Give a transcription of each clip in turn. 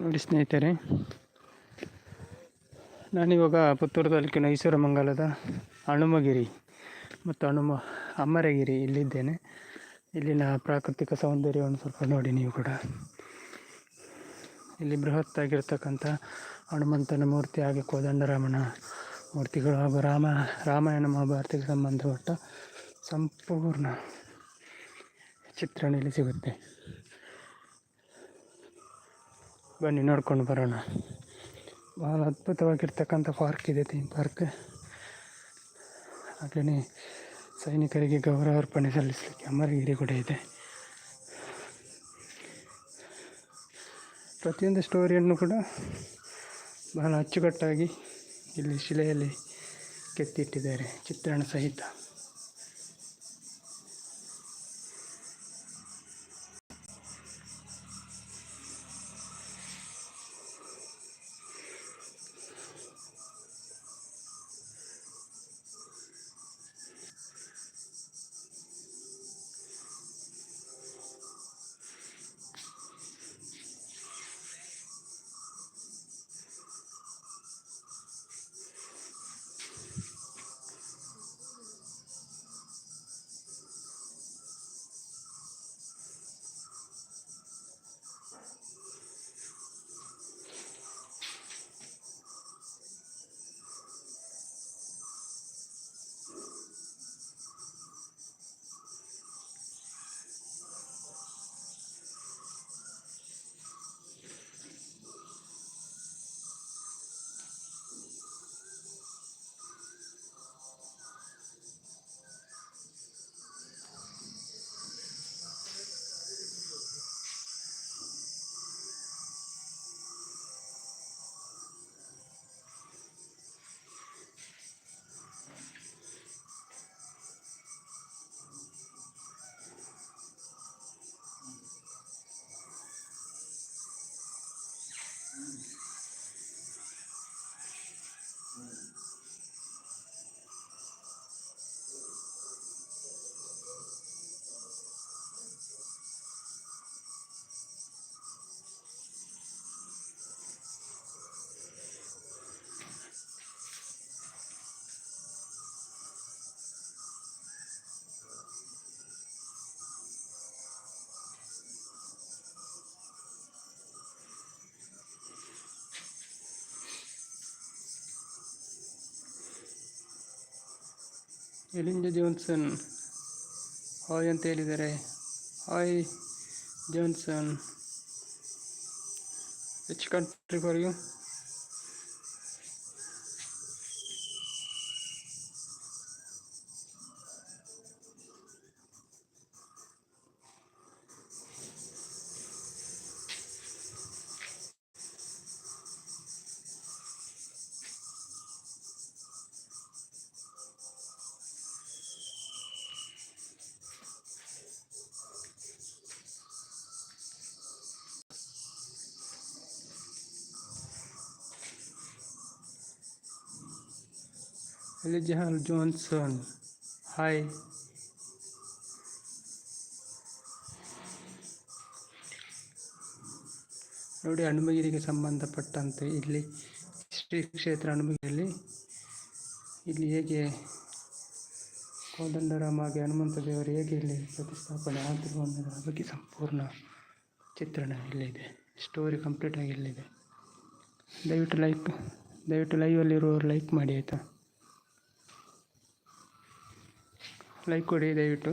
ನೋಡಿ ಸ್ನೇಹಿತರೆ, ನಾನಿವಾಗ ಪುತ್ತೂರು ತಾಲೂಕಿನ ಈಶ್ವರಮಂಗಲದ ಹನುಮಗಿರಿ ಮತ್ತು ಹನುಮ ಅಮ್ಮರಗಿರಿ ಇಲ್ಲಿದ್ದೇನೆ. ಇಲ್ಲಿನ ಪ್ರಾಕೃತಿಕ ಸೌಂದರ್ಯವನ್ನು ಸ್ವಲ್ಪ ನೋಡಿ ನೀವು ಕೂಡ. ಇಲ್ಲಿ ಬೃಹತ್ತಾಗಿರ್ತಕ್ಕಂಥ ಹನುಮಂತನ ಮೂರ್ತಿ ಹಾಗೆ ಕೋದಂಡರಾಮನ ಮೂರ್ತಿಗಳು ಹಾಗೂ ರಾಮ, ರಾಮಾಯಣ ಮಹಾಭಾರತಕ್ಕೆ ಸಂಬಂಧಪಟ್ಟ ಸಂಪೂರ್ಣ ಚಿತ್ರಣ ಇಲ್ಲಿ ಸಿಗುತ್ತೆ. ಬನ್ನಿ ನೋಡ್ಕೊಂಡು ಬರೋಣ. ಭಾಳ ಅದ್ಭುತವಾಗಿರ್ತಕ್ಕಂಥ ಪಾರ್ಕ್ ಇದೆ ಥೀಮ್ ಪಾರ್ಕ್. ಹಾಗೆಯೇ ಸೈನಿಕರಿಗೆ ಗೌರವ ಅರ್ಪಣೆ ಸಲ್ಲಿಸಲಿಕ್ಕೆ ಅಮರಗಿರಿ ಕೂಡ ಇದೆ. ಪ್ರತಿಯೊಂದು ಸ್ಟೋರಿಯನ್ನು ಕೂಡ ಬಹಳ ಅಚ್ಚುಕಟ್ಟಾಗಿ ಇಲ್ಲಿ ಶಿಲೆಯಲ್ಲಿ ಕೆತ್ತಿಟ್ಟಿದ್ದಾರೆ ಚಿತ್ರಣ ಸಹಿತ. ಎಲಿಂಜ ಜೋನ್ಸನ್? ಹಾಯ್ ಅಂತ ಹೇಳಿದ್ದಾರೆ hi Johnson. Which country for you ಎಲಿಜಹಲ್ Johnson hi ನೋಡಿ, ಹನುಮಗಿರಿಗೆ ಸಂಬಂಧಪಟ್ಟಂತೆ ಇಲ್ಲಿ ಶ್ರೀ ಕ್ಷೇತ್ರ ಹನುಮಗಿರಿಯಲ್ಲಿ ಇಲ್ಲಿ ಹೇಗೆ ಕೋದಂಡರಾಮ ಹಾಗೆ ಹನುಮಂತ ದೇವರು ಹೇಗೆ ಇಲ್ಲಿ ಪ್ರತಿಷ್ಠಾಪನೆ ಆಗಿರುವ ಅನ್ನೋದರ ಬಗ್ಗೆ ಸಂಪೂರ್ಣ ಚಿತ್ರಣ ಇಲ್ಲಿದೆ ಸ್ಟೋರಿ ಕಂಪ್ಲೀಟಾಗಿ ಇಲ್ಲಿದೆ ದಯವಿಟ್ಟು ಲೈಕ್ ದಯವಿಟ್ಟು ಲೈವಲ್ಲಿರುವವರು ಲೈಕ್ ಮಾಡಿ, ಆಯಿತಾ? ಲೈಕ್ ಕೊಡಿ ದಯವಿಟ್ಟು.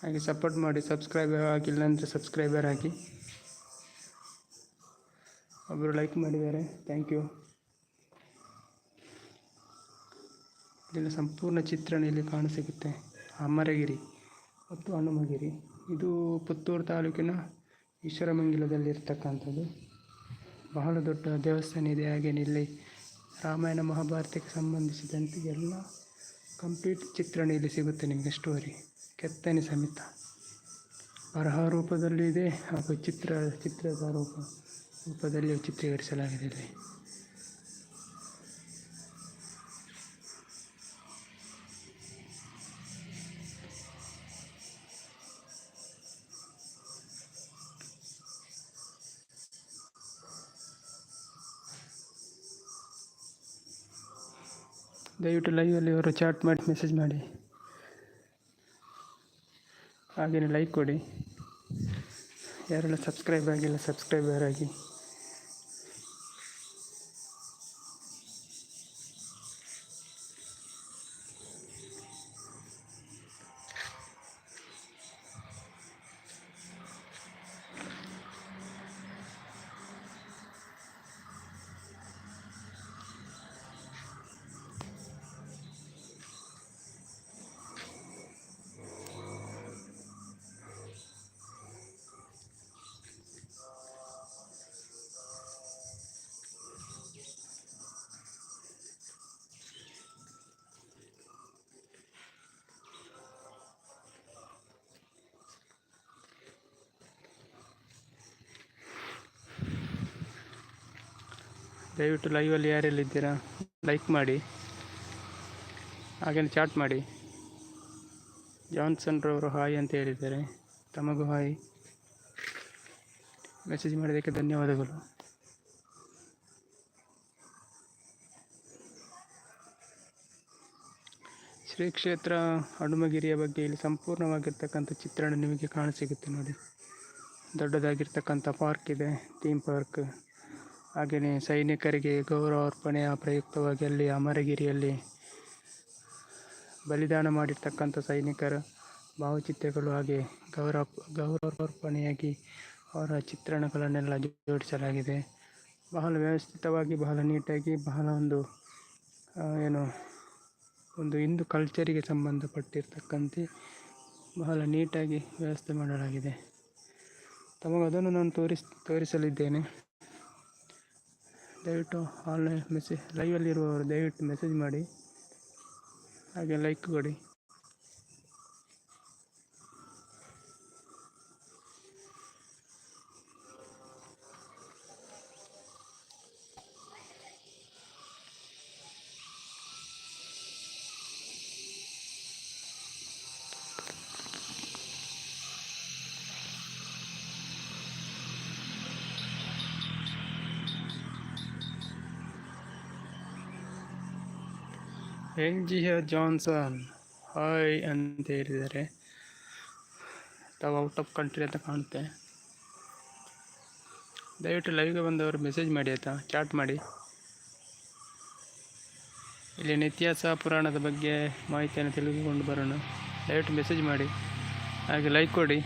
ಹಾಗೆ ಸಪೋರ್ಟ್ ಮಾಡಿ ಸಬ್ಸ್ಕ್ರೈಬರ್ ಆಗಿಲ್ಲ ಅಂದರೆ ಸಬ್ಸ್ಕ್ರೈಬರ್ ಹಾಕಿ. ಒಬ್ಬರು ಲೈಕ್ ಮಾಡಿದ್ದಾರೆ. ಥ್ಯಾಂಕ್ ಯು ಇಲ್ಲಿನ ಸಂಪೂರ್ಣ ಚಿತ್ರಣ ಇಲ್ಲಿ ಕಾಣಸಿಗುತ್ತೆ ಅಮರಗಿರಿ ಮತ್ತು ಹನುಮಗಿರಿ. ಇದು ಪುತ್ತೂರು ತಾಲೂಕಿನ ಈಶ್ವರಮಂಗಲದಲ್ಲಿರ್ತಕ್ಕಂಥದ್ದು. ಬಹಳ ದೊಡ್ಡ ದೇವಸ್ಥಾನ ಇದೆ ಹಾಗೆಯೇ ಇಲ್ಲಿ ರಾಮಾಯಣ ಮಹಾಭಾರತಕ್ಕೆ ಸಂಬಂಧಿಸಿದಂತೆ ಎಲ್ಲ ಕಂಪ್ಲೀಟ್ ಚಿತ್ರಣ ಇಲ್ಲಿ ಸಿಗುತ್ತೆ ನಿಮಗೆ ಸ್ಟೋರಿ ಕೆತ್ತನೆ ಸಮೇತ. ಬರಹ ರೂಪದಲ್ಲೂ ಇದೆ, ಹಾಗೂ ಚಿತ್ರ, ಚಿತ್ರದ ರೂಪ ರೂಪದಲ್ಲಿ ಚಿತ್ರೀಕರಿಸಲಾಗಿದೆ ಇಲ್ಲಿ. ದಯವಿಟ್ಟು ಲೈವಲ್ಲಿ ಅವರು ಚಾಟ್ ಮಾಡಿ ಮೆಸೇಜ್ ಮಾಡಿ. ಹಾಗೆಯೇ ಲೈಕ್ ಕೊಡಿ. ಯಾರೆಲ್ಲ ಸಬ್ಸ್ಕ್ರೈಬ್ ಆಗಿಲ್ಲ ಸಬ್ಸ್ಕ್ರೈಬರ್ ಆಗಿ. ದಯವಿಟ್ಟು ಲೈವಲ್ಲಿ ಯಾರೆಲ್ಲ ಇದ್ದೀರಾ ಲೈಕ್ ಮಾಡಿ, ಹಾಗೇನು ಚಾಟ್ ಮಾಡಿ. ಜಾನ್ಸನ್ ರವರು ಹಾಯ್ ಅಂತ ಹೇಳಿದ್ದಾರೆ. ತಮಗೂ ಹಾಯ್ ಮೆಸೇಜ್ ಮಾಡಿದ್ದಕ್ಕೆ ಧನ್ಯವಾದಗಳು. ಶ್ರೀ ಕ್ಷೇತ್ರ ಹನುಮಗಿರಿಯ ಬಗ್ಗೆ ಇಲ್ಲಿ ಸಂಪೂರ್ಣವಾಗಿರ್ತಕ್ಕಂಥ ಚಿತ್ರಣ ನಿಮಗೆ ಕಾಣಸಿಗುತ್ತೆ ನೋಡಿ. ದೊಡ್ಡದಾಗಿರ್ತಕ್ಕಂಥ ಪಾರ್ಕ್ ಇದೆ ಥೀಮ್ ಪಾರ್ಕ್ ಹಾಗೆಯೇ ಸೈನಿಕರಿಗೆ ಗೌರವಾರ್ಪಣೆಯ ಪ್ರಯುಕ್ತವಾಗಿ ಅಲ್ಲಿ ಅಮರಗಿರಿಯಲ್ಲಿ ಬಲಿದಾನ ಮಾಡಿರ್ತಕ್ಕಂಥ ಸೈನಿಕರ ಭಾವಚಿತ್ರಗಳು ಹಾಗೆ ಗೌರವ ಗೌರವಾರ್ಪಣೆಯಾಗಿ ಅವರ ಚಿತ್ರಣಗಳನ್ನೆಲ್ಲ ಜೋಡಿಸಲಾಗಿದೆ. ಬಹಳ ವ್ಯವಸ್ಥಿತವಾಗಿ, ಬಹಳ ನೀಟಾಗಿ, ಬಹಳ ಒಂದು ಏನು, ಒಂದು ಹಿಂದೂ ಕಲ್ಚರಿಗೆ ಸಂಬಂಧಪಟ್ಟಿರ್ತಕ್ಕಂತೆ ಬಹಳ ನೀಟಾಗಿ ವ್ಯವಸ್ಥೆ ಮಾಡಲಾಗಿದೆ. ತಮಗೆ ಅದನ್ನು ನಾನು ತೋರಿಸ್, ತೋರಿಸಲಿದ್ದೇನೆ. ದಯವಿಟ್ಟು ಆನ್ಲೈನ್ ಮೆಸೇಜ್ ಲೈವಲ್ಲಿರುವವರು ದಯವಿಟ್ಟು ಮೆಸೇಜ್ ಮಾಡಿ ಹಾಗೆ ಲೈಕ್ ಕೊಡಿ. ಎನ್ ಜಿ ಜಾನ್ಸನ್, ಹಾಯ್ ಅಂತ ಹೇಳಿದ್ದಾರೆ ತಾವು ಔಟ್ ಆಫ್ ಕಂಟ್ರಿ ಅಂತ ಕಾಣುತ್ತೆ. ದಯವಿಟ್ಟು ಲೈವ್ಗೆ ಬಂದವರು ಮೆಸೇಜ್ ಮಾಡಿ ಆಯಿತಾ, ಚಾಟ್ ಮಾಡಿ. ಇಲ್ಲಿನ ಇತಿಹಾಸ, ಪುರಾಣದ ಬಗ್ಗೆ ಮಾಹಿತಿಯನ್ನು ತಿಳಿದುಕೊಂಡು ಬರೋಣ. ದಯವಿಟ್ಟು ಮೆಸೇಜ್ ಮಾಡಿ. ಹಾಗೆ ಲೈಕ್ ಕೊಡಿ.